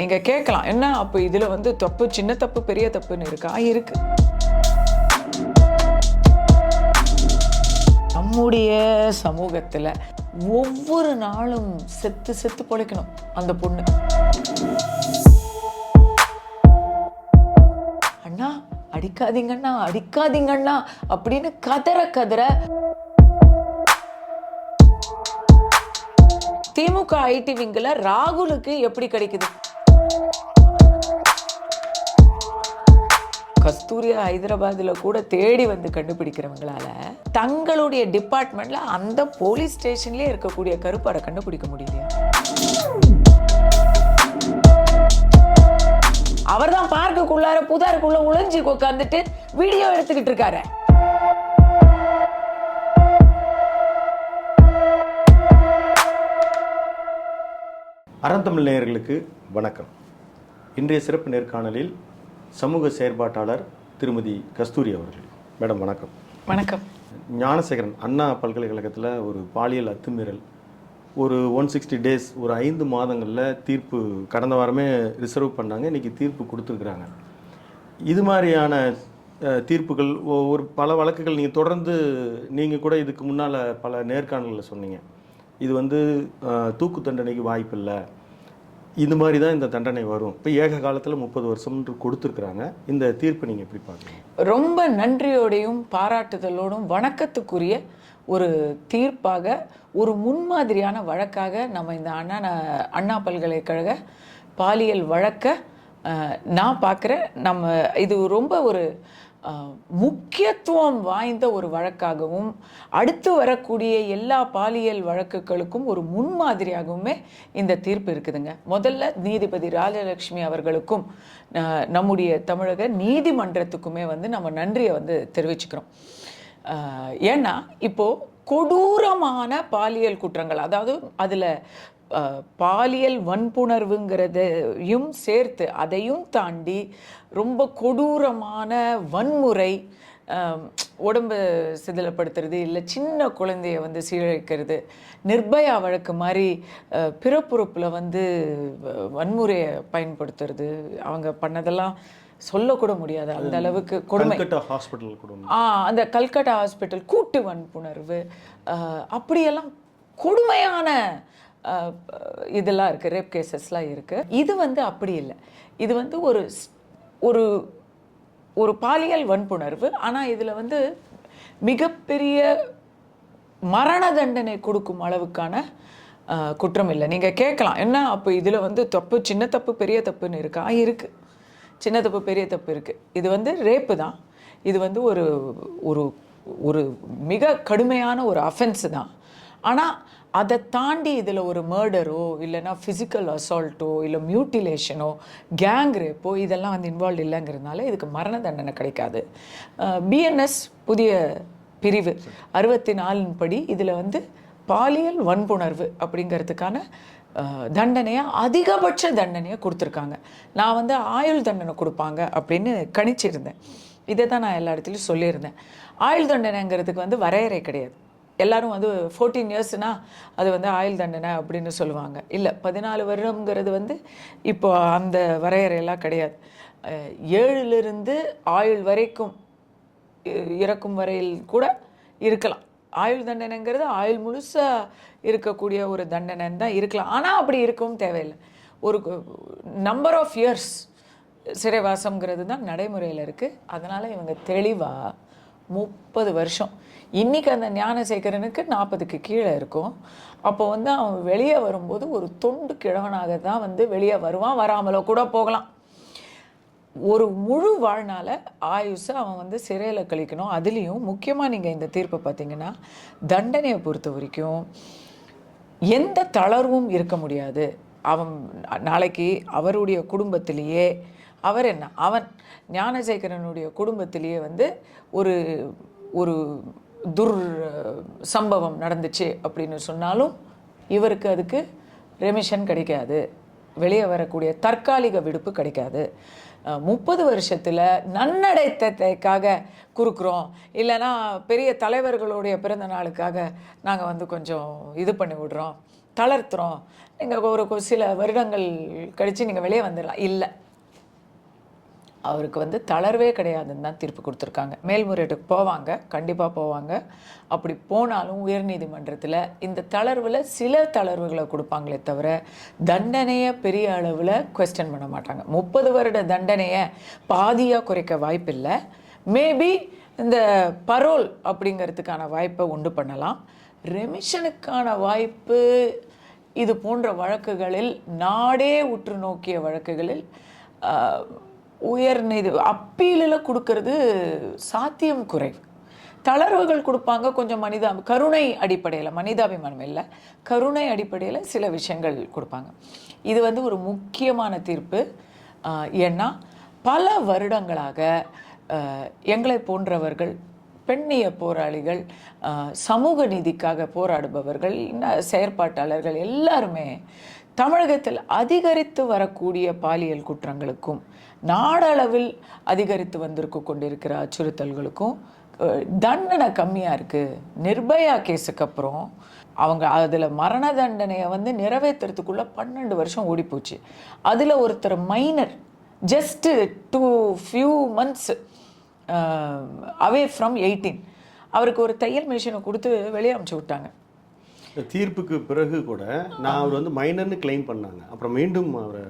நீங்கள் கேட்கலாம். என்ன? அப்போ இதில் வந்து தப்பு சின்ன தப்பு பெரிய தப்புன்னு இருக்கா? இருக்கு. நம்முடைய சமூகத்தில் ஒவ்வொரு நாளும் செத்து செத்து பொழைக்கணும் அந்த பொண்ணு. அண்ணா அடிக்காதீங்கண்ணா அடிக்காதீங்கண்ணா அப்படின்னு கதற கதற திமுக ஐடி விங்கில் ராகுலுக்கு எப்படி கிடைக்குது? கஸ்தூரியா ஹைதராபாத்தில் கூட தேடி வந்து கண்டுபிடிக்கிறவங்களால தங்களுடைய டிபார்ட்மெண்ட்ல அந்த போலீஸ் ஸ்டேஷன்லயே இருக்கக்கூடிய கருப்பாரை கண்டுபிடிக்க முடியலையா அவர்தான் பார்க்குக்குள்ளார புதாருக்குள்ள உழைஞ்சி உட்காந்துட்டு வீடியோ எடுத்துக்கிட்டு இருக்காரு. அறந்தமிழ் நேயர்களுக்கு வணக்கம். இன்றைய சிறப்பு நேர்காணலில் சமூக செயற்பாட்டாளர் திருமதி கஸ்தூரி அவர்கள். மேடம் வணக்கம். வணக்கம். ஞானசேகரன் அண்ணா பல்கலைக்கழகத்தில் ஒரு பாலியல் அத்துமீறல் ஒரு ஒன் சிக்ஸ்டி டேஸ் ஒரு ஐந்து மாதங்களில் தீர்ப்பு கடந்த வாரமே ரிசர்வ் பண்ணாங்க இன்றைக்கி தீர்ப்பு கொடுத்துருக்குறாங்க. இது மாதிரியான தீர்ப்புகள் ஒரு பல வழக்குகள் நீங்கள் தொடர்ந்து நீங்கள் கூட இதுக்கு முன்னால் பல நேர்காணல்களில் சொன்னீங்க. இது வந்து தூக்கு தண்டனைக்கு வாய்ப்பில்லை. இந்த மாதிரி தான் இந்த தண்டனை வரும். இப்போ ஏக காலத்தில் முப்பது வருஷம்ன்று கொடுத்துருக்குறாங்க. இந்த தீர்ப்பை நீங்கள் எப்படி பார்க்குறீங்க? ரொம்ப நன்றியோடையும் பாராட்டுதலோடும் வணக்கத்துக்குரிய ஒரு தீர்ப்பாக ஒரு முன்மாதிரியான வழக்காக நம்ம இந்த அண்ணா அண்ணா பல்கலைக்கழக பாலியல் வழக்கை நான் பார்க்குறேன். நம்ம இது ரொம்ப ஒரு முக்கியத்துவம் வாய்ந்த ஒரு வழக்காகவும் அடுத்து வரக்கூடிய எல்லா பாலியல் வழக்குகளுக்கும் ஒரு முன்மாதிரியாகவுமே இந்த தீர்ப்பு இருக்குதுங்க. முதல்ல நீதிபதி ராஜலட்சுமி அவர்களுக்கும் நம்முடைய தமிழக நீதிமன்றத்துக்குமே வந்து நம்ம நன்றியை வந்து தெரிவிச்சுக்கிறோம். ஏன்னா இப்போது கொடூரமான பாலியல் குற்றங்கள் அதாவது அதில் பாலியல் வன்புணர்வுங்கிறதையும் சேர்த்து அதையும் தாண்டி ரொம்ப கொடூரமான வன்முறை உடம்பு சிதிலப்படுத்துறது இல்லை சின்ன குழந்தைய வந்து சீரழிக்கிறது நிர்பயா வழக்கு மாதிரி பிறப்புறுப்பில் வந்து வன்முறையை பயன்படுத்துறது அவங்க பண்ணதெல்லாம் சொல்லக்கூட முடியாது அந்த அளவுக்கு கொடுமை ஹாஸ்பிட்டல். ஆ அந்த கல்கட்டா ஹாஸ்பிட்டல் கூட்டு வன்புணர்வு அப்படியெல்லாம் கொடுமையான இதெல்லாம் இருக்குது ரேப் கேசஸ்லாம் இருக்குது இது வந்து அப்படி இல்லை. இது வந்து ஒரு ஸ்- ஒரு ஒரு பாலியல் வன்புணர்வு. ஆனால் இதில் வந்து மிகப்பெரிய மரண தண்டனை கொடுக்கும் அளவுக்கான குற்றம் இல்லை. நீங்கள் கேட்கலாம் என்ன அப்போ இதில் வந்து தப்பு சின்ன தப்பு பெரிய தப்புன்னு இருக்கா? இருக்குது சின்ன தப்பு பெரிய தப்பு இருக்குது இது வந்து ரேப்பு தான். இது வந்து ஒரு ஒரு ஒரு மிக கடுமையான ஒரு அஃபென்ஸு தான். ஆனால் அதை தாண்டி இதில் ஒரு மர்டரோ இல்லைன்னா ஃபிசிக்கல் அசால்ட்டோ இல்லை மியூட்டிலேஷனோ கேங் ரேப்போ இதெல்லாம் வந்து இன்வால்வ் இல்லைங்கிறதுனால இதுக்கு மரண தண்டனை கிடைக்காது. பிஎன்எஸ் புதிய பிரிவு. அறுபத்தி நாலின் படி இதில் வந்து பாலியல் வன்புணர்வு அப்படிங்கிறதுக்கான தண்டனையாக தண்டனையை அதிகபட்ச தண்டனையை கொடுத்துருக்காங்க. நான் வந்து ஆயுள் தண்டனை கொடுப்பாங்க அப்படின்னு கணிச்சிருந்தேன். இதை தான் நான் எல்லா இடத்துலையும் சொல்லியிருந்தேன். ஆயுள் தண்டனைங்கிறதுக்கு வந்து வரையறை கிடையாது. எல்லாரும் வந்து ஃபோர்டீன் இயர்ஸ்னால் அது வந்து ஆயுள் தண்டனை அப்படின்னு சொல்லுவாங்க. இல்லை பதினாலு வருடம்ங்கிறது வந்து இப்போ அந்த வரையறையெல்லாம் கிடையாது. ஏழுலேருந்து ஆயுள் வரைக்கும் இறக்கும் வரையில் கூட இருக்கலாம். ஆயுள் தண்டனைங்கிறது ஆயுள் முழுசாக இருக்கக்கூடிய ஒரு தண்டனைன்னு தான் இருக்கலாம். ஆனால் அப்படி இருக்கவும் தேவையில்லை. ஒரு நம்பர் ஆஃப் இயர்ஸ் சிறைவாசம்ங்கிறது தான் நடைமுறையில் இருக்குது அதனால் இவங்க தெளிவாக முப்பது வருஷம் இன்றைக்கி அந்த ஞானசேகரனுக்கு நாற்பதுக்கு கீழே இருக்கும். அப்போ வந்து அவன் வெளியே வரும்போது ஒரு தொண்டு கிழவனாக தான் வந்து வெளியே வருவான் வராமலோ கூட போகலாம். ஒரு முழு வாழ்நாள ஆயுஷை அவன் வந்து சிறையில் கழிக்கணும். அதுலேயும் முக்கியமாக நீங்கள் இந்த தீர்ப்பை பார்த்தீங்கன்னா தண்டனையை பொறுத்த வரைக்கும் எந்த தளர்வும் இருக்க முடியாது. அவன் நாளைக்கு அவருடைய குடும்பத்திலேயே அவர் என்ன? அவன் ஞானசேகரனுடைய குடும்பத்திலேயே வந்து ஒரு ஒரு துர் சம்பவம் நடந்துச்சு அப்படின்னு சொன்னாலும் இவருக்கு அதுக்கு ரெமிஷன் கிடைக்காது. வெளியே வரக்கூடிய தற்காலிக விடுப்பு கிடைக்காது. முப்பது வருஷத்தில் நன்னடைத்தத்தைக்காக குறுக்குறோம். இல்லைன்னா பெரிய தலைவர்களுடைய பிறந்த நாளுக்காக நாங்கள் வந்து கொஞ்சம் இது பண்ணி விடுறோம். தளர்த்துறோம். நீங்கள் ஒரு சில வருடங்கள் கழித்து நீங்கள் வெளியே வந்துடலாம். இல்லை. அவருக்கு வந்து தளர்வே கிடையாதுன்னு தான் தீர்ப்பு கொடுத்துருக்காங்க. மேல்முறையீட்டுக்கு போவாங்க கண்டிப்பாக போவாங்க. அப்படி போனாலும் உயர்நீதிமன்றத்தில் இந்த தளர்வில் சில தளர்வுகளை கொடுப்பாங்களே தவிர தண்டனையை பெரிய அளவில் கொஸ்டின் பண்ண மாட்டாங்க. முப்பது வருட தண்டனையை பாதியாக குறைக்க வாய்ப்பில்லை. மேபி இந்த பரோல் அப்படிங்கிறதுக்கான வாய்ப்பை உண்டு பண்ணலாம். ரெமிஷனுக்கான வாய்ப்பு இது போன்ற வழக்குகளில் நாடே உற்று நோக்கிய வழக்குகளில் ஆஹ், அப்பீலில் கொடுக்கறது சாத்தியம் குறைவு. தளர்வுகள் கொடுப்பாங்க கொஞ்சம் மனிதா கருணை அடிப்படையில் மனிதாபிமானம் இல்லை கருணை அடிப்படையில் சில விஷயங்கள் கொடுப்பாங்க. இது வந்து ஒரு முக்கியமான தீர்ப்பு. ஏன்னா பல வருடங்களாக எங்களை போன்றவர்கள் பெண்ணிய போராளிகள் சமூக நீதிக்காக போராடுபவர்கள் இன்ன- செயற்பாட்டாளர்கள் எல்லாருமே தமிழகத்தில் அதிகரித்து வரக்கூடிய பாலியல் குற்றங்களுக்கும் நாடளவில் அதிகரித்து வந்திருக்க கொண்டிருக்கிற அச்சுறுத்தல்களுக்கும் தண்டனை கம்மியாக இருக்குது நிர்பயா கேஸுக்கு அப்புறம் அவங்க அதில் மரண தண்டனையை வந்து நிறைவேற்றுறதுக்குள்ளே பன்னெண்டு வருஷம் ஓடிப்போச்சு. அதில் ஒருத்தர் minor just two few months away from eighteen அவருக்கு ஒரு தையல் மிஷினை கொடுத்து வெளியே அமுச்சு விட்டாங்க. தீர்ப்புக்கு பிறகு கூட நான் அவர் வந்து மைனர்னு கிளைம் பண்ணாங்க. அப்புறம் மீண்டும் அவரை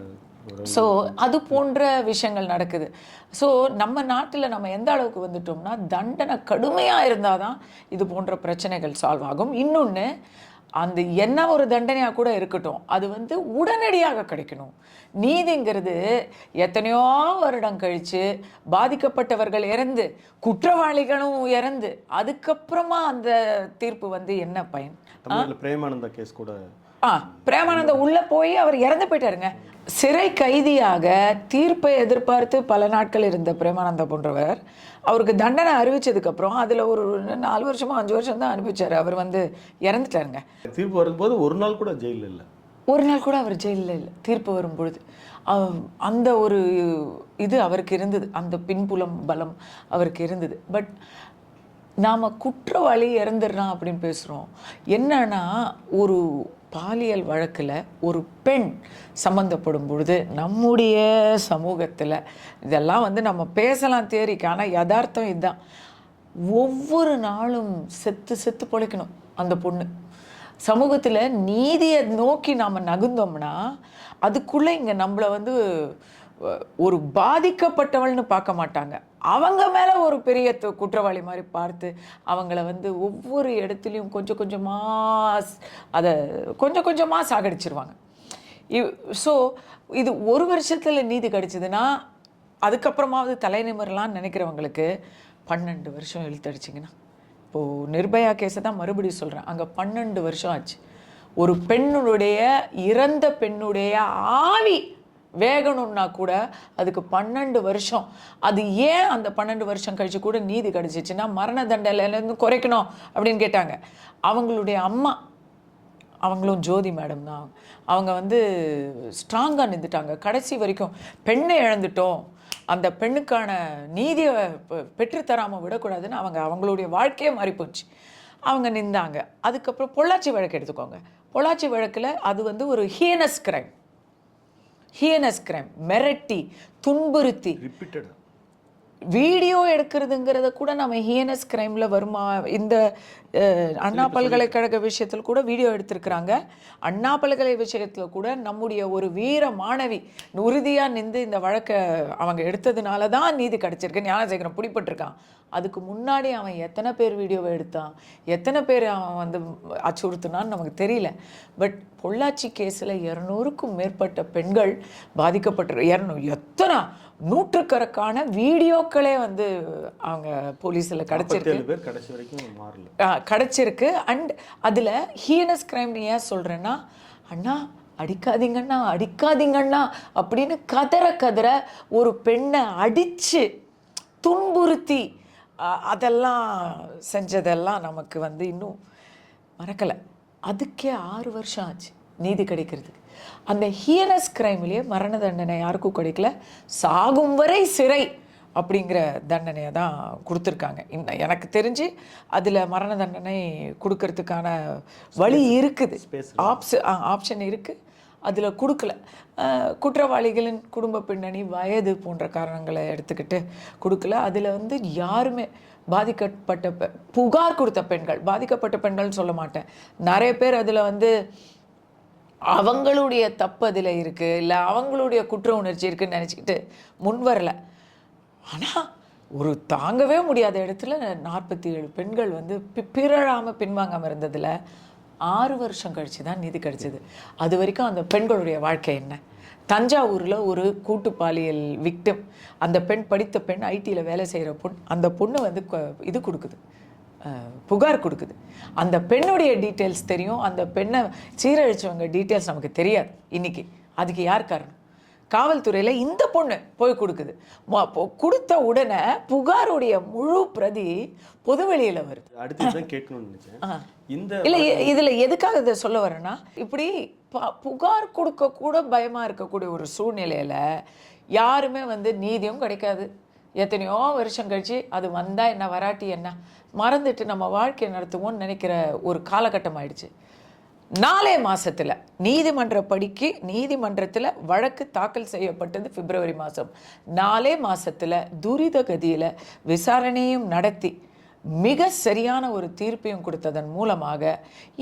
ஸோ அது போன்ற விஷயங்கள் நடக்குது. ஸோ நம்ம நாட்டில் நம்ம எந்த அளவுக்கு வந்துட்டோம்னா தண்டனை கடுமையாக இருந்தால் தான் இது போன்ற பிரச்சனைகள் சால்வ் ஆகும். இன்னொன்று அந்த என்ன ஒரு தண்டனையாக கூட இருக்கட்டும் அது வந்து உடனடியாக கிடைக்கணும். நீதிங்கிறது எத்தனையோ வருடம் கழித்து பாதிக்கப்பட்டவர்கள் இறந்து குற்றவாளிகளும் இறந்து அதுக்கப்புறமா அந்த தீர்ப்பு வந்து என்ன பயன்? பிரேமானந்தா கேஸ் கூட ஆ பிரேமானந்த உள்ள போய் அவர் இறந்து போயிட்டாருங்க. சிறை கைதியாக தீர்ப்பை எதிர்பார்த்து பல நாட்கள் இருந்த பிரேமானந்தா போன்றவர் அவருக்கு தண்டனை அறிவிச்சதுக்கு அப்புறம் அதுல ஒரு நாலு வருஷமா அஞ்சு வருஷம் தான் அனுப்பிச்சாரு அவர் வந்து இறந்துட்டாருங்க. தீர்ப்பு வரும்போது ஒரு நாள் கூட ஜெயிலில் இல்லை? ஒரு நாள் கூட அவர் ஜெயிலில் இல்லை. தீர்ப்பு வரும்பொழுது. அந்த ஒரு இது அவருக்கு இருந்தது. அந்த பின்புலம் பலம் அவருக்கு இருந்தது. பட் நாம் குற்றவாளி இறந்துடுறான் அப்படின்னு பேசுகிறோம் என்னன்னா ஒரு பாலியல் வழக்கில் ஒரு பெண் சம்மந்தப்படும் பொழுது நம்முடைய சமூகத்தில் இதெல்லாம் வந்து நம்ம பேசலாம் தேரிக்கு ஆனால் யதார்த்தம் இதுதான் ஒவ்வொரு நாளும் செத்து செத்து பொழைக்கணும் அந்த பொண்ணு. சமூகத்தில் நீதியை நோக்கி நாம் நகுந்தோம்னா அதுக்குள்ளே இங்கே நம்மளை வந்து ஒரு பாதிக்கப்பட்டவள்னு பார்க்க மாட்டாங்க. அவங்க மேலே ஒரு பெரிய குற்றவாளி மாதிரி பார்த்து அவங்கள வந்து ஒவ்வொரு இடத்துலையும் கொஞ்சம் கொஞ்சமாக அதை கொஞ்சம் கொஞ்சமாக சாகடிச்சிருவாங்க. ஸோ இது ஒரு வருஷத்தில் நீதி கிடச்சிதுன்னா அதுக்கப்புறமாவது தலை நினைக்கிறவங்களுக்கு பன்னெண்டு வருஷம் இழுத்தடிச்சிங்கன்னா. இப்போது நிர்பயா கேஸை தான் மறுபடியும் சொல்கிறேன் அங்கே பன்னெண்டு வருஷம் ஆச்சு. ஒரு பெண்ணுடைய இறந்த பெண்ணுடைய ஆவி வேகணும்னா கூட அதுக்கு பன்னெண்டு வருஷம். அது ஏன் அந்த பன்னெண்டு வருஷம் கழிச்சு கூட நீதி கிடச்சிச்சுன்னா மரண தண்டனையிலேருந்து குறைக்கணும் அப்படின்னு கேட்டாங்க. அவங்களுடைய அம்மா அவங்களும் ஜோதி மேடம் தான். அவங்க வந்து ஸ்ட்ராங்காக நின்றுட்டாங்க. கடைசி வரைக்கும் பெண்ணை இழந்துட்டோம். அந்த பெண்ணுக்கான நீதியை பெ- பெற்றுத்தராமல் விடக்கூடாதுன்னு அவங்க அவங்களுடைய வாழ்க்கையே மாறி போச்சு. அவங்க நின்றாங்க. அதுக்கப்புறம் பொள்ளாச்சி வழக்கு எடுத்துக்கோங்க. பொள்ளாச்சி வழக்கில் அது வந்து ஒரு ஹீனஸ் கிரைம் ஹியனஸ் கிரைம் மிரட்டி துன்புறுத்தி. ரிப்பீட்டடாக வீடியோ எடுக்கிறதுங்கிறத கூட நம்ம ஹியனஸ் கிரைமில் வருமா? இந்த அண்ணா பல்கலைக்கழக விஷயத்தில் கூட வீடியோ எடுத்திருக்கிறாங்க. அண்ணா பல்கலை விஷயத்தில் கூட நம்முடைய ஒரு வீர மாணவி உறுதியாக நின்று இந்த வழக்கை அவங்க எடுத்ததுனால தான் நீதி கிடச்சிருக்கு. ஞானசேகரன் பிடிப்பட்டிருக்கான் அதுக்கு முன்னாடி அவன் எத்தனை பேர் வீடியோவை எடுத்தான்? எத்தனை பேர் அவன் வந்து அச்சுறுத்தினான்னு நமக்கு தெரியல. பட் பொள்ளாச்சி கேஸில் இரநூறுக்கும் மேற்பட்ட பெண்கள் பாதிக்கப்பட்டு இரநூறு எத்தனை நூற்றுக்கணக்கான வீடியோக்களே வந்து அவங்க போலீஸில் கிடச்சிருக்கு. கிடைச்சிருக்கு. அண்ட் அதில் ஹீனஸ் கிரைம்னு ஏன் சொல்கிறேன்னா அண்ணா அடிக்காதீங்கண்ணா அடிக்காதீங்கண்ணா அப்படின்னு கதற கதற ஒரு பெண்ணை அடித்து துன்புறுத்தி அதெல்லாம் செஞ்சதெல்லாம் நமக்கு வந்து இன்னும் மறக்கலை. அதுக்கே ஆறு வருஷம் ஆச்சு நீதி கிடைக்கிறதுக்கு. அந்த ஹியனஸ் கிரைம்லேயே மரண தண்டனை யாருக்கும் கிடைக்கல. சாகும் வரை சிறை அப்படிங்கிற தண்டனையை தான் கொடுத்துருக்காங்க. இன்ன எனக்கு தெரிஞ்சு அதில் மரண தண்டனை கொடுக்கறதுக்கான வழி இருக்குது. ஆப்ஸ் ஆப்ஷன் இருக்குது அதில் கொடுக்கல. குற்றவாளிகளின் குடும்ப பின்னணி வயது போன்ற காரணங்களை எடுத்துக்கிட்டு கொடுக்கல. அதில் வந்து யாருமே பாதிக்கப்பட்ட புகார் கொடுத்த பெண்கள் பாதிக்கப்பட்ட பெண்கள்னு சொல்ல மாட்டேன். நிறைய பேர் அதில் வந்து அவங்களுடைய தப்பு அதில் இருக்குது இல்லை அவங்களுடைய குற்ற உணர்ச்சி இருக்குதுன்னு நினச்சிக்கிட்டு முன் வரல. ஆனால் ஒரு தாங்கவே முடியாத இடத்துல நாற்பத்தி ஏழு பெண்கள் வந்து பி பிறழாமல் பின்வாங்காமல் இருந்ததில் ஆறு வருஷம் கழிச்சு தான் நீதி கிடச்சிது. அது வரைக்கும் அந்த பெண்களுடைய வாழ்க்கை என்ன? தஞ்சாவூரில் ஒரு கூட்டு பாலியல் அந்த பெண் படித்த பெண் ஐடியில் வேலை செய்கிற பொண் அந்த பொண்ணு வந்து இது கொடுக்குது. புகார் கொடுக்குது. அந்த பெண்ணுடைய டீட்டெயில்ஸ் தெரியும். அந்த பெண்ணை சீரழிச்சவங்க டீட்டெயில்ஸ் நமக்கு தெரியாது. இன்னைக்கு. அதுக்கு யார் காரணம்? காவல்துறையில் இந்த பொண்ணு போய் கொடுக்குது. கொடுத்த உடனே புகாருடைய முழு பிரதி பொதுவெளியில் வருது. அடுத்து கேட்கணும்னு நினைச்சேன். இந்த இல்லை இ- இதுல எதுக்காக இதை சொல்ல வரேன்னா இப்படி புகார் கொடுக்க கூட பயமா இருக்கக்கூடிய ஒரு சூழ்நிலையில யாருமே வந்து நீதியும் கிடைக்காது. எத்தனையோ வருஷம் கழிச்சு அது வந்தால் என்ன வராட்டி என்ன? மறந்துட்டு நம்ம வாழ்க்கையை நடத்துவோம்னு நினைக்கிற ஒரு காலகட்டம் ஆயிடுச்சு. நாலே மாதத்தில் நீதிமன்ற படிக்கு நீதிமன்றத்தில் வழக்கு தாக்கல் செய்யப்பட்டது பிப்ரவரி மாதம் நாலே மாதத்தில் துரித கதியில் விசாரணையும் நடத்தி மிக சரியான ஒரு தீர்ப்பையும் கொடுத்ததன் மூலமாக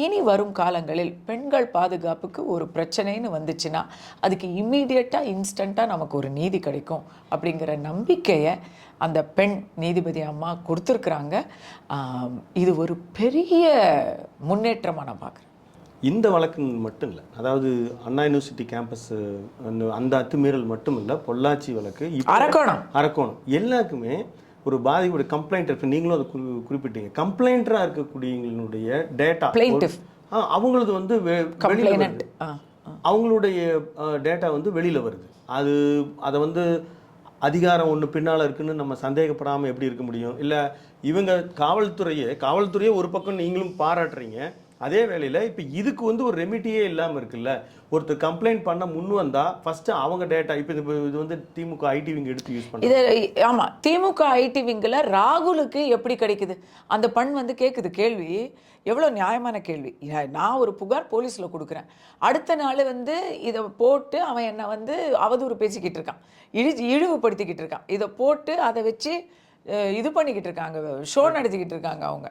இனி வரும் காலங்களில் பெண்கள் பாதுகாப்புக்கு ஒரு பிரச்சனைன்னு வந்துச்சுன்னா அதுக்கு இம்மீடியட்டாக இன்ஸ்டண்ட்டாக நமக்கு ஒரு நீதி கிடைக்கும் அப்படிங்கிற நம்பிக்கையை அந்த பெண் நீதிபதி அம்மா கொடுத்துருக்குறாங்க. இது ஒரு பெரிய முன்னேற்றமாக நான் பார்க்குறேன். இந்த வழக்கு மட்டும் இல்லை. அதாவது அண்ணா யூனிவர்சிட்டி கேம்பஸ் அந்த அத்துமீறல் மட்டும் இல்லை பொள்ளாச்சி வழக்கு அரக்கோணம். அரக்கோணம். எல்லாருக்குமே ஒரு பாதிப்புடைய கம்ப்ளைண்ட் இருக்கு. நீங்களும் அதை குறி- குறிப்பிட்டீங்க. கம்ப்ளைண்டரா இருக்கக்கூடியவங்களுடைய டேட்டா. அவங்களது வந்து அவங்களுடைய டேட்டா வந்து வெளியில வருது. அது அதை வந்து அதிகாரம் ஒன்று பின்னால இருக்குன்னு நம்ம சந்தேகப்படாம எப்படி இருக்க முடியும்? இல்ல இவங்க காவல்துறையை காவல்துறையை ஒரு பக்கம் நீங்களும் பாராட்டுறீங்க. அதே வேளையில் இப்போ இதுக்கு வந்து ஒரு ரெமிட்டியே இல்லாமல் இருக்குல்ல. ஒருத்தர் கம்ப்ளைண்ட் பண்ண முன் வந்தால் ஃபஸ்ட்டு அவங்க டேட்டா இப்போ இது இது வந்து திமுக ஐடி விங் எடுத்து யூஸ் பண்ணி இது ஆமாம் திமுக ஐடி விங்கில் ராகுலுக்கு எப்படி கிடைக்குது? அந்த பண் வந்து கேட்குது கேள்வி. எவ்வளோ நியாயமான கேள்வி. நான் ஒரு புகார் போலீஸில் கொடுக்குறேன். அடுத்த நாள் வந்து இதை போட்டு அவன் என்னை வந்து அவதூறு பேசிக்கிட்டு இருக்கான். இழி இழிவுபடுத்திக்கிட்டு இருக்கான். இதை போட்டு அதை வச்சு இது பண்ணிக்கிட்டு இருக்காங்க ஷோ நடத்திக்கிட்டு இருக்காங்க அவங்க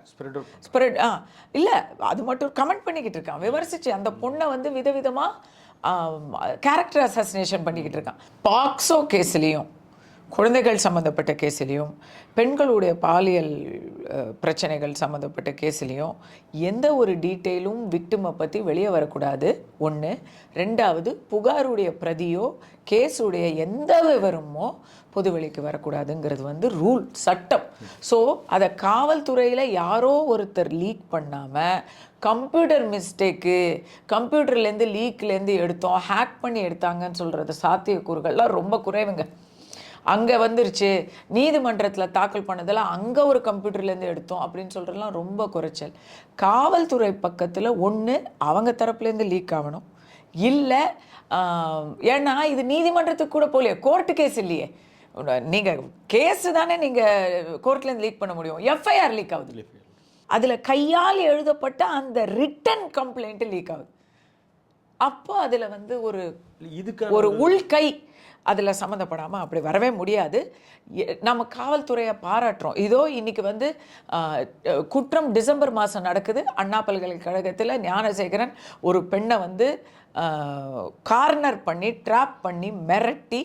ஸ்ப்ரெட் ஆ இல்லை அது மட்டும் கமெண்ட் பண்ணிக்கிட்டு இருக்கான் விமர்சிச்சு அந்த பொண்ணை வந்து விதவிதமாக கேரக்டர் அசாசினேஷன் பண்ணிக்கிட்டு இருக்கான் பாக்ஸோ கேஸ்லேயும் குழந்தைகள் சம்மந்தப்பட்ட கேஸ்லேயும் பெண்களுடைய பாலியல் பிரச்சனைகள் சம்மந்தப்பட்ட கேஸ்லேயும் எந்த ஒரு டீட்டெயிலும் விக்டிமை பற்றி வெளியே வரக்கூடாது. ஒன்று ரெண்டாவது புகாருடைய பிரதியோ கேஸுடைய எந்த விவரமோ பொதுவெளிக்கு வரக்கூடாதுங்கிறது வந்து ரூல் சட்டம். ஸோ அதை காவல்துறையில் யாரோ ஒருத்தர் லீக் பண்ணாமல் கம்ப்யூட்டர் மிஸ்டேக்கு கம்ப்யூட்டர்லேருந்து லீக்லேருந்து எடுத்தோம் ஹேக் பண்ணி எடுத்தாங்கன்னு சொல்கிறது சாத்தியக்கூறுகள்லாம் ரொம்ப குறைவுங்க. அங்கே வந்துருச்சு நீதிமன்றத்தில் தாக்கல் பண்ணதெல்லாம் அங்கே ஒரு கம்ப்யூட்டர்லேருந்து எடுத்தோம் அப்படின்னு சொல்கிறதுலாம் ரொம்ப குறைச்சல். காவல்துறை பக்கத்தில் ஒன்று அவங்க தரப்புலேருந்து லீக் ஆகணும். இல்லை ஏன்னா இது நீதிமன்றத்துக்கு கூட போகலையே கோர்ட்டு கேஸ் இல்லையே. நீங்கள் கேஸ் தானே நீங்கள் கோர்ட்லேருந்து லீக் பண்ண முடியும். எஃப்ஐஆர் லீக் ஆகுது. அதில் கையால் எழுதப்பட்ட அந்த ரிட்டன் கம்ப்ளைண்ட் லீக் ஆகுது. அப்போ அதில் வந்து ஒரு இதுக்கான ஒரு உள்கை அதில் சம்மந்தப்படாமல் அப்படி வரவே முடியாது. நம்ம காவல்துறையை பாராட்டுறோம். இதோ இன்றைக்கி வந்து குற்றம் டிசம்பர் மாதம் நடக்குது. அண்ணா பல்கலைக்கழகத்தில் ஞானசேகரன் ஒரு பெண்ணை வந்து கார்னர் பண்ணி ட்ராப் பண்ணி மிரட்டி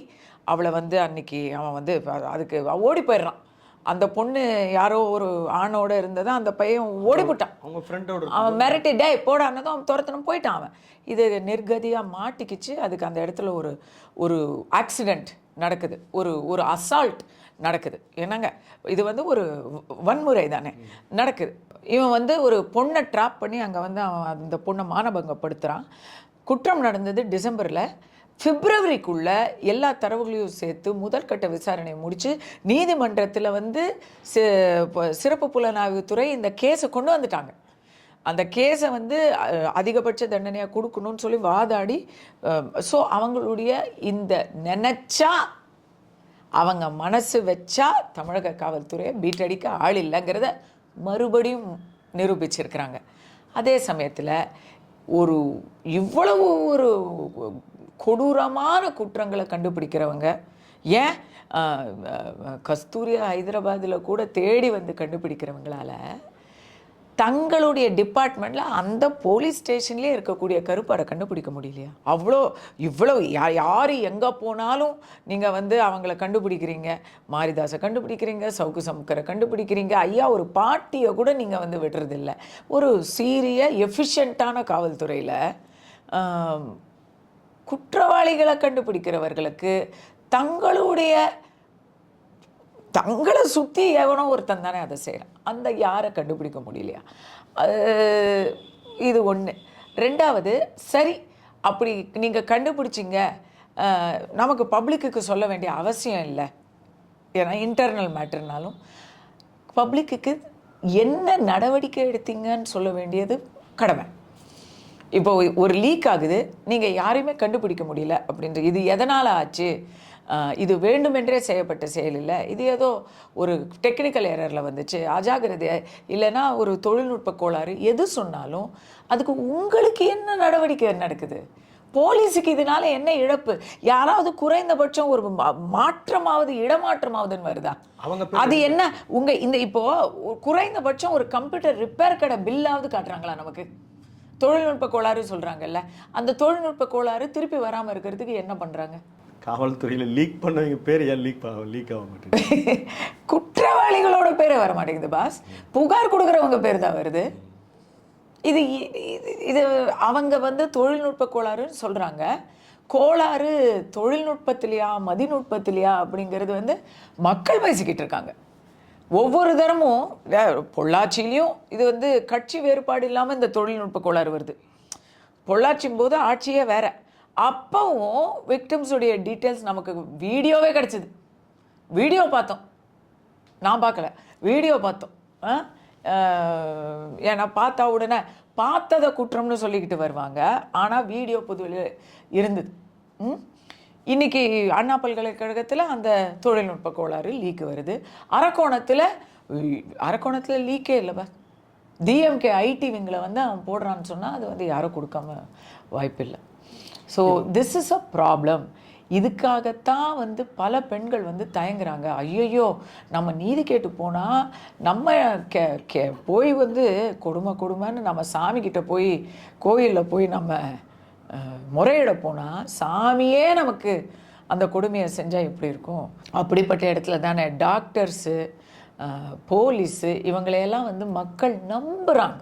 அவளை வந்து அன்னைக்கு அவன் வந்து அதுக்கு ஓடி போயிடுறான். அந்த பொண்ணு யாரோ ஒரு ஆணோட இருந்ததா அந்த பையன் ஓடி போட்டான் அவங்க ஃப்ரெண்டோட அவன் மிரட்டி டேய் போடானதும் அவன் துரத்தணும் போயிட்டான் அவன். இது நிர்கதியாக மாட்டிக்கிச்சு. அதுக்கு அந்த இடத்துல ஒரு ஒரு ஆக்சிடெண்ட் நடக்குது. ஒரு ஒரு அசால்ட் நடக்குது. என்னங்க? இது வந்து ஒரு வன்முறை தானே. நடக்குது. இவன் வந்து ஒரு பொண்ணை ட்ராப் பண்ணி அங்கே வந்து அவன் அந்த பொண்ணை மானபங்கப்படுத்துகிறான் குற்றம் நடந்தது டிசம்பரில். பிப்ரவரிக்குள்ள எல்லா தரவுகளையும் சேர்த்து முதற்கட்ட விசாரணை முடித்து நீதிமன்றத்தில் வந்து சி- ப- சிறப்பு புலனாய்வுத்துறை இந்த கேஸை கொண்டு வந்துட்டாங்க. அந்த கேஸை வந்து அதிகபட்ச தண்டனையாக கொடுக்கணும்னு சொல்லி வாதாடி ஸோ அவங்களுடைய இந்த நினச்சா அவங்க மனசு வச்சா தமிழக காவல்துறையை பீட்டடிக்க ஆள் இல்லைங்கிறத மறுபடியும் நிரூபிச்சிருக்கிறாங்க. அதே சமயத்தில் ஒரு இவ்வளவு ஒரு கொடூரமான குற்றங்களை கண்டுபிடிக்கிறவங்க ஏன் கஸ்தூரியா ஹைதராபாத்தில் கூட தேடி வந்து கண்டுபிடிக்கிறவங்களால தங்களுடைய டிபார்ட்மெண்ட்டில் அந்த போலீஸ் ஸ்டேஷன்லேயே இருக்கக்கூடிய கருப்பாடை கண்டுபிடிக்க முடியலையா? அவ்வளோ இவ்வளோ யா யார் எங்கே போனாலும் நீங்கள் வந்து அவங்கள கண்டுபிடிக்கிறீங்க. மாரிதாஸை கண்டுபிடிக்கிறீங்க சவுக்கு சமுக்கரை கண்டுபிடிக்கிறீங்க. ஐயா ஒரு பாட்டியை கூட நீங்கள் வந்து விடுறதில்ல. ஒரு சீரிய எஃபிஷியண்ட்டான காவல்துறையில் குற்றவாளிகளை கண்டுபிடிக்கிறவர்களுக்கு தங்களுடைய தங்களை சுற்றி எவனோ ஒருத்தன் தானே அதை செய்கிறான் அந்த யாரை கண்டுபிடிக்க முடியலையா? அது இது ஒன்று ரெண்டாவது சரி அப்படி நீங்கள் கண்டுபிடிச்சிங்க. நமக்கு பப்ளிக்குக்கு சொல்ல வேண்டிய அவசியம் இல்லை. ஏன்னா இன்டர்னல் மேட்டர்னாலும் பப்ளிக்குக்கு என்ன நடவடிக்கை எடுத்தீங்கன்னு சொல்ல வேண்டியது கடமை. இப்போ ஒரு லீக் ஆகுது நீங்கள் யாரையுமே கண்டுபிடிக்க முடியல அப்படின்ற இது எதனால் ஆச்சு? இது வேண்டுமென்றே செய்யப்பட்ட செயல் இல்லை. இது ஏதோ ஒரு டெக்னிக்கல் எரரில் வந்துச்சு. அஜாகிரதை இல்லைன்னா ஒரு தொழில்நுட்ப கோளாறு எது சொன்னாலும் அதுக்கு உங்களுக்கு என்ன நடவடிக்கை நடக்குது? போலீஸுக்கு இதனால என்ன இழப்பு? யாராவது குறைந்தபட்சம் ஒரு மா- மாற்றமாவது இடமாற்றமாவதுன்னு வருதா? அவங்க அது என்ன? உங்க இந்த இப்போ குறைந்தபட்சம் ஒரு கம்ப்யூட்டர் ரிப்பேர் கடை பில்லாவது காட்டுறாங்களா நமக்கு? தொழில்நுட்ப கோளாறு சொல்றாங்கல்ல அந்த தொழில்நுட்ப கோளாறு திருப்பி வராம இருக்கிறதுக்கு என்ன பண்றாங்க? காவல்துறையில் லீக் பண்ணவங்க பேர் ஏன் லீக் லீக் ஆக மாட்டேங்குது? குற்றவாளிகளோட பேரே வர மாட்டேங்குது பாஸ். புகார் கொடுக்குறவங்க பேர் தான் வருது. இது இது- அவங்க வந்து தொழில்நுட்ப கோளாறுன்னு சொல்றாங்க. கோளாறு தொழில்நுட்பத்திலையா மதிநுட்பத்திலையா அப்படிங்கிறது வந்து மக்கள் பேசிக்கிட்டு இருக்காங்க. ஒவ்வொரு தரமும் வே- பொள்ளாச்சியிலையும் இது வந்து கட்சி வேறுபாடு இல்லாமல் இந்த தொழில்நுட்ப கோளாறு வருது. பொள்ளாச்சியும் போது ஆட்சியே வேற. அப்பவும் விக்டிம்ஸுடைய டீட்டெயில்ஸ் நமக்கு வீடியோவே கிடச்சிது. வீடியோ பார்த்தோம். நான் பார்க்கல. வீடியோ பார்த்தோம். ஆ? ஏன்னா பார்த்தா உடனே பார்த்ததை குற்றம்னு சொல்லிக்கிட்டு வருவாங்க. ஆனால் வீடியோ பொதுவில் இருந்தது. ம்? இன்னைக்கு அண்ணா பல்கலைக்கழகத்தில் அந்த தொழில்நுட்ப கோளாறு லீக் வருது. அரக்கோணத்தில் அரக்கோணத்தில் லீக்கே இல்லைப்பா டிஎம்கே ஐடி விங்கில் வந்து அவன் போடுறான்னு சொன்னால் அது வந்து யாரும் கொடுக்காம வாய்ப்பில்லை. So this is a problem இதுக்காகத்தான் வந்து பல பெண்கள் வந்து தயங்குறாங்க. ஐயையோ நம்ம நீதி கேட்டு போனால் நம்ம கே கே போய் வந்து கொடுமை கொடுமைன்னு நம்ம சாமிக்கிட்ட போய் கோயிலில் போய் நம்ம முறையிட போனால் சாமியே நமக்கு அந்த கொடுமையை செஞ்சால் எப்படி இருக்கும்? அப்படிப்பட்ட இடத்துல தானே டாக்டர்ஸு போலீஸு இவங்களையெல்லாம் வந்து மக்கள் நம்புகிறாங்க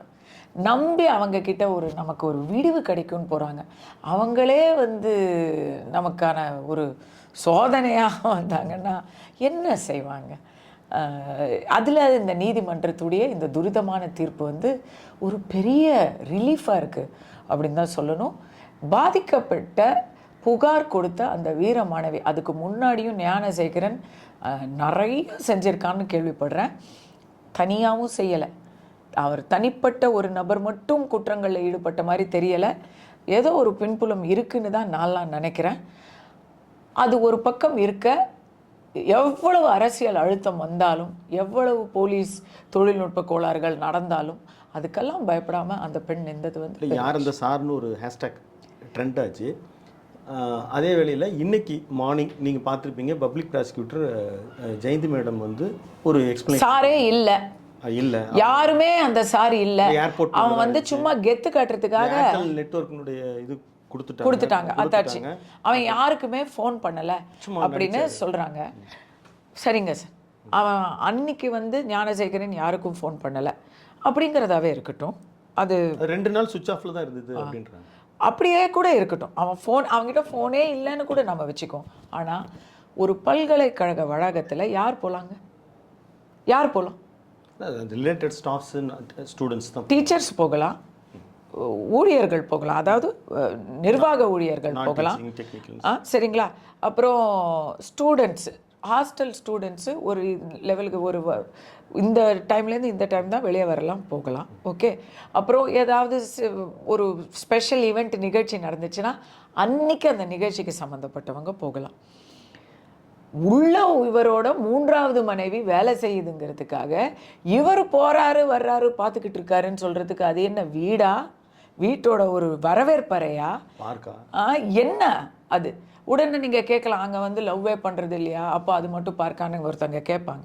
நம்பி அவங்கக்கிட்ட ஒரு நமக்கு ஒரு விடிவு கிடைக்கும்னு போகிறாங்க அவங்களே வந்து நமக்கான ஒரு சோதனையாக வந்தாங்கன்னா என்ன செய்வாங்க? அதில் இந்த நீதிமன்றத்துடைய இந்த துரிதமான தீர்ப்பு வந்து ஒரு பெரிய ரிலீஃபாக இருக்குது அப்படின்னு தான் சொல்லணும். பாதிக்கப்பட்ட புகார் கொடுத்த அந்த வீர மாணவி அதுக்கு முன்னாடியும் ஞானசேகரன் நிறைய செஞ்சிருக்கான்னு கேள்விப்படுறேன். தனியாகவும் செய்யலை. அவர் தனிப்பட்ட ஒரு நபர் மட்டும் குற்றங்களில் ஈடுபட்ட மாதிரி தெரியலை. ஏதோ ஒரு பின்புலம் இருக்குன்னு தான் நான்லாம் நினைக்கிறேன். அது ஒரு பக்கம் இருக்க எவ்வளவு அரசியல் அழுத்தம் வந்தாலும் எவ்வளவு போலீஸ் தொழில்நுட்ப கோளாறுகள் நடந்தாலும் அதுக்கெல்லாம் பயப்படாம அந்த பெண் நின்றது வந்து யார் அந்த சார்னு ஒரு ஹேஷ்டேக் ட்ரெண்ட் ஆச்சு அதே வேளையில் இன்னைக்கு மார்னிங் நீங்கள் பார்த்துருப்பீங்க பப்ளிக் ப்ராசிக்யூட்டர் ஜெயந்தி மேடம் வந்து ஒரு எக்ஸ்பிளைன் சாரே இல்லை. இல்லை. யாருமே அந்த சாரி இல்ல. ஏர்போர்ட் அவன் வந்து சும்மா கெத்து காட்டுறதுக்காக ஏர்டெல் நெட்ஒர்க்கினுடைய இது கொடுத்துட்டாங்க. கொடுத்துட்டாங்க. கொடுத்துட்டாங்க. அவன் யாருக்குமே ஃபோன் பண்ணல அப்படின்னு சொல்றாங்க. சரிங்க சார். அவன் அன்னைக்கு வந்து ஞானசேகரன் யாருக்கும் ஃபோன் பண்ணல. அப்படிங்கிறதாவே இருக்கட்டும். அது அது ரெண்டு நாள் சுவிச் ஆஃப்ல தான் இருந்தது அப்படின்றாங்க. அப்படியே கூட இருக்கட்டும். அவன் ஃபோன் அவன்கிட்ட ஃபோனே இல்லைன்னு கூட நம்ம வச்சுக்கோம் ஆனா ஒரு பல்கலைக்கழக வளாகத்துல யார் போலாங்க? யார் போலாம்? ரிலேட்டட் ஸ்டாஃப்ஸ் ஸ்டூடெண்ட்ஸ் தான் டீச்சர்ஸ் போகலாம். ஊழியர்கள் போகலாம். அதாவது நிர்வாக ஊழியர்கள் போகலாம். சரிங்களா? அப்புறம் ஸ்டூடெண்ட்ஸு ஹாஸ்டல் ஸ்டூடெண்ட்ஸு ஒரு லெவலுக்கு ஒரு இந்த டைம்லேருந்து இந்த டைம் தான் வெளியே வரலாம் போகலாம். ஓகே அப்புறம் ஏதாவது ஒரு ஸ்பெஷல் ஈவெண்ட் நிகழ்ச்சி நடந்துச்சுன்னா அன்னைக்கு அந்த நிகழ்ச்சிக்கு சம்மந்தப்பட்டவங்க போகலாம். உள்ள இவரோட மூன்றாவது மனைவி வேலை செய்யுதுங்கிறதுக்காக இவர் போறாரு வர்றாரு பார்த்துக்கிட்டு இருக்காருன்னு சொல்றதுக்கு அது என்ன வீடா? வீட்டோட ஒரு வரவேற்பறையா? என்ன அது? உடனே நீங்கள் கேட்கலாம் அங்கே வந்து லவ்வே பண்ணுறது இல்லையா? அப்போ அது மட்டும் பார்க்கான்னு ஒருத்தவங்க கேட்பாங்க.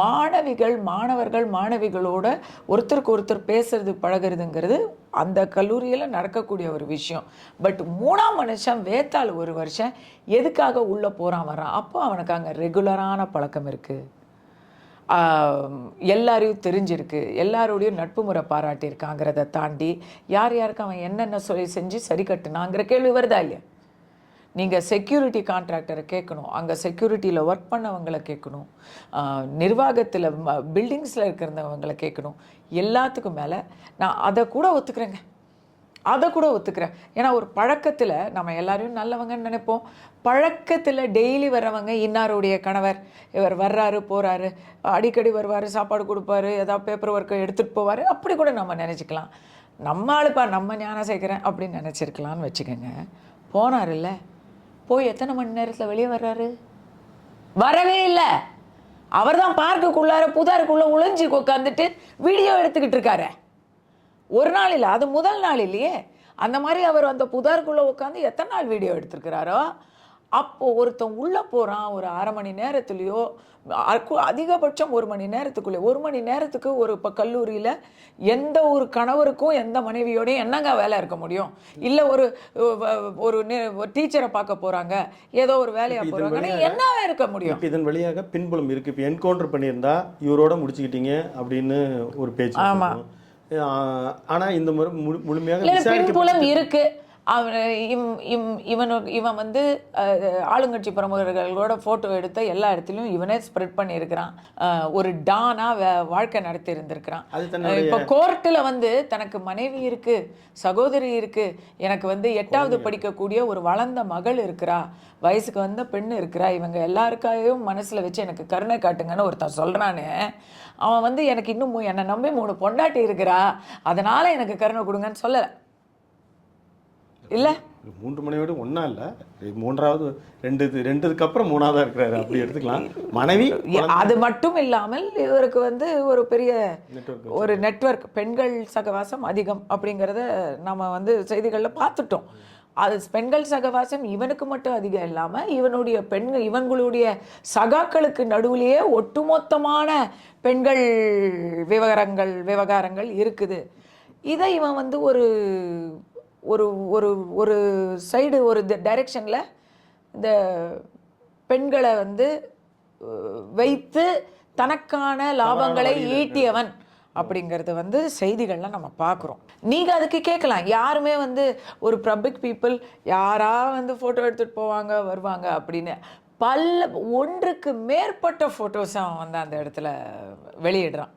மாணவிகள் மாணவர்கள் மாணவிகளோட ஒருத்தருக்கு ஒருத்தர் பேசுறது பழகுறதுங்கிறது அந்த கல்லூரியில் நடக்கக்கூடிய ஒரு விஷயம். பட் மூணாம் மனுஷன் வேத்தாள் ஒரு வருஷம் எதுக்காக உள்ளே போகிறான் வரான்? அப்போ அவனுக்கு அங்கே ரெகுலரான பழக்கம் இருக்குது எல்லாரையும் தெரிஞ்சிருக்கு. எல்லாரோடையும் நட்பு முறை பாராட்டியிருக்காங்கிறத தாண்டி யார் யாருக்கு அவன் என்னென்ன சொல்லி செஞ்சு சரி கட்டுனாங்கிற கேள்வி வருதா இல்லையா? நீங்கள் செக்யூரிட்டி கான்ட்ராக்டரை கேட்கணும். அங்கே செக்யூரிட்டியில் ஒர்க் பண்ணவங்களை கேட்கணும். நிர்வாகத்தில் பில்டிங்ஸில் இருக்கிறவங்களை கேட்கணும். எல்லாத்துக்கும் மேலே நான் அதை கூட ஒத்துக்கிறேங்க. அதை கூட ஒத்துக்கிறேன். ஏன்னா ஒரு பழக்கத்தில் நம்ம எல்லாரையும் நல்லவங்கன்னு நினைப்போம். பழக்கத்தில் டெய்லி வர்றவங்க இன்னாருடைய கணவர்? இவர் வர்றாரு போகிறாரு அடிக்கடி வருவார் சாப்பாடு கொடுப்பாரு ஏதாவது பேப்பர் ஒர்க்கை எடுத்துகிட்டு போவார். அப்படி கூட நம்ம நினச்சிக்கலாம். நம்ம ஆளுப்பா நம்ம ஞானம் சேர்க்குறேன் அப்படின்னு நினச்சிருக்கலாம்னு வச்சுக்கோங்க. போனார் இல்லை போய் எத்தனை மணி நேரத்தில் வெளியே வர்றாரு? வரவே இல்லை. அவர் தான் பார்க்குக்குள்ளார புதாருக்குள்ளே உழைஞ்சி உட்காந்துட்டு வீடியோ எடுத்துக்கிட்டு இருக்காரு. ஒரு நாள் இல்லை அது முதல் நாள் இல்லையே. அந்த மாதிரி அவர் அந்த புதாருக்குள்ளே உட்காந்து எத்தனை நாள் வீடியோ எடுத்திருக்கிறாரோ அப்போ ஒருத்தன் உள்ளே போகிறான் ஒரு அரை மணி நேரத்துலேயோ அதிகபட்சம் ஒரு மணி நேரத்துக்குள்ளே ஒரு மணி நேரத்துக்கு ஒரு இப்போ கல்லூரியில் எந்த ஒரு கணவருக்கும் எந்த மனைவியோடையும் என்னங்க வேலை இருக்க முடியும்? இல்லை ஒரு ஒரு டீச்சரை பார்க்க போகிறாங்க ஏதோ ஒரு வேலையாக போகிறாங்கன்னா என்னவே இருக்க முடியும்? இதன் வழியாக பின்புலம் இருக்கு. இப்போ என்கவுண்டர் பண்ணியிருந்தா இவரோட முடிச்சுக்கிட்டீங்க அப்படின்னு ஒரு பேச்சு வந்திருக்கும். ஆஹ் ஆனா இந்த முறை முழு- முழுமையாக பின்புலம் இருக்கு. அவன் இவ்- இவ்- இவனு இவன் வந்து ஆளுங்கட்சி பிரமுகர்களோட ஃபோட்டோ எடுத்த எல்லா இடத்துலையும் இவனே ஸ்ப்ரெட் பண்ணியிருக்கிறான். ஒரு டானா வே- வாழ்க்கை நடத்தி இருந்திருக்கிறான் இப்போ கோர்ட்டில் வந்து தனக்கு மனைவி இருக்கு சகோதரி இருக்கு எனக்கு வந்து எட்டாவது படிக்கக்கூடிய ஒரு வளர்ந்த மகள் இருக்கிறா வயசுக்கு வந்த பெண் இருக்கிறா இவங்க எல்லாருக்காகவும் மனசுல வச்சு எனக்கு கருணை காட்டுங்கன்னு ஒருத்தன் சொல்றானே அவன் வந்து எனக்கு இன்னும் என்னை நம்பி மூணு பொண்டாட்டி இருக்கிறா அதனால எனக்கு கருணை கொடுங்கன்னு சொல்லலை. இல்லை. மூன்று மனைவியோட ஒன்றா இல்லை. மூன்றாவது ரெண்டு இது ரெண்டுக்கு அப்புறம் மூணாவதா இருக்கிறாரு. அப்படி எடுத்துக்கலாம். மனைவி அது மட்டும் இல்லாமல் இவருக்கு வந்து ஒரு பெரிய ஒரு நெட்வொர்க் பெண்கள் சகவாசம் அதிகம் அப்படிங்கிறத நம்ம வந்து செய்திகளில் பார்த்துட்டோம். அது பெண்கள் சகவாசம் இவனுக்கு மட்டும் அதிகம் இல்லாமல் இவனுடைய பெண்கள் இவங்களுடைய சகாக்களுக்கு நடுவுலேயே ஒட்டுமொத்தமான பெண்கள் விவகாரங்கள் விவகாரங்கள் இருக்குது. இதை இவன் வந்து ஒரு ஒரு ஒரு ஒரு சைடு ஒரு டைரெக்ஷனில் இந்த பெண்களை வந்து வைத்து தனக்கான லாபங்களை ஈட்டியவன் அப்படிங்கிறது வந்து செய்திகள்ல நம்ம பார்க்குறோம் நீங்கள் அதுக்கு கேட்கலாம். யாருமே வந்து ஒரு பப்ளிக் பீப்புள் யாரா வந்து ஃபோட்டோ எடுத்துகிட்டு போவாங்க வருவாங்க அப்படின்னு. பல ஒன்றுக்கு மேற்பட்ட ஃபோட்டோஸ் அவன் வந்து அந்த இடத்துல வெளியிடுறான்.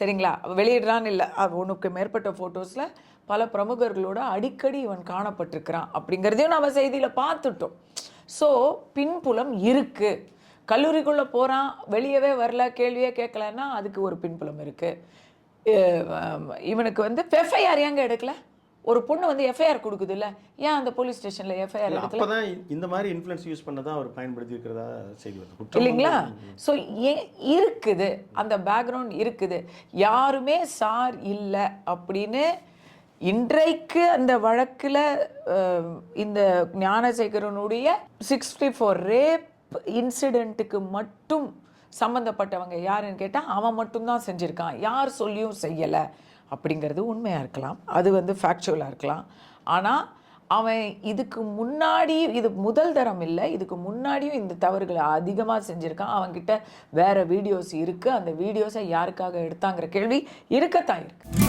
சரிங்களா? வெளியிடுறான்னு இல்லை. அது ஒன்றுக்கு மேற்பட்ட ஃபோட்டோஸில் பல பிரமுகர்களோட அடிக்கடி இவன் காணப்பட்டிருக்கிறான் அப்படிங்கிறதையும் நம்ம செய்தியில் பார்த்துட்டோம். ஸோ பின்புலம் இருக்கு. கல்லூரிக்குள்ளே போகிறான் வெளியவே வரல கேள்வியே கேட்கலன்னா அதுக்கு ஒரு பின்புலம் இருக்குது இவனுக்கு வந்து எஃப்ஐஆர் ஏங்க எடுக்கல? ஒரு பொண்ணு வந்து எஃப்ஐஆர் கொடுக்குது இல்ல ஏன் அந்த போலீஸ் ஸ்டேஷனில் எஃப்ஐஆர் எடுக்கல? அப்பதான் இந்த மாதிரி இன்ஃப்ளூயன்ஸ் யூஸ் பண்ண தான் அவர் பயன்படுத்தி இருக்கிறதா செய்தி வருது. இல்லைங்களா? ஸோ ஏன் இருக்குது. அந்த பேக்ரவுண்ட் இருக்குது. யாருமே சார் இல்லை அப்படின்னு இன்றைக்கு அந்த வழக்கில் இந்த ஞானசேகரனுடைய சிக்ஸ்டி ஃபோர் ரேப் இன்சிடெண்ட்டுக்கு மட்டும் சம்மந்தப்பட்டவங்க யாருன்னு கேட்டால் அவன் மட்டும்தான் செஞ்சுருக்கான். யார் சொல்லியும் செய்யலை. அப்படிங்கிறது உண்மையாக இருக்கலாம். அது வந்து ஃபேக்சுவலாக இருக்கலாம். ஆனால் அவன் இதுக்கு முன்னாடி இது முதல் தரம் இல்லை. இதுக்கு முன்னாடியும் இந்த தவறுகளை அதிகமாக செஞ்சுருக்கான். அவன்கிட்ட வேறு வீடியோஸ் இருக்குது அந்த வீடியோஸை யாருக்காக எடுத்தாங்கிற கேள்வி இருக்கத்தான் இருக்குது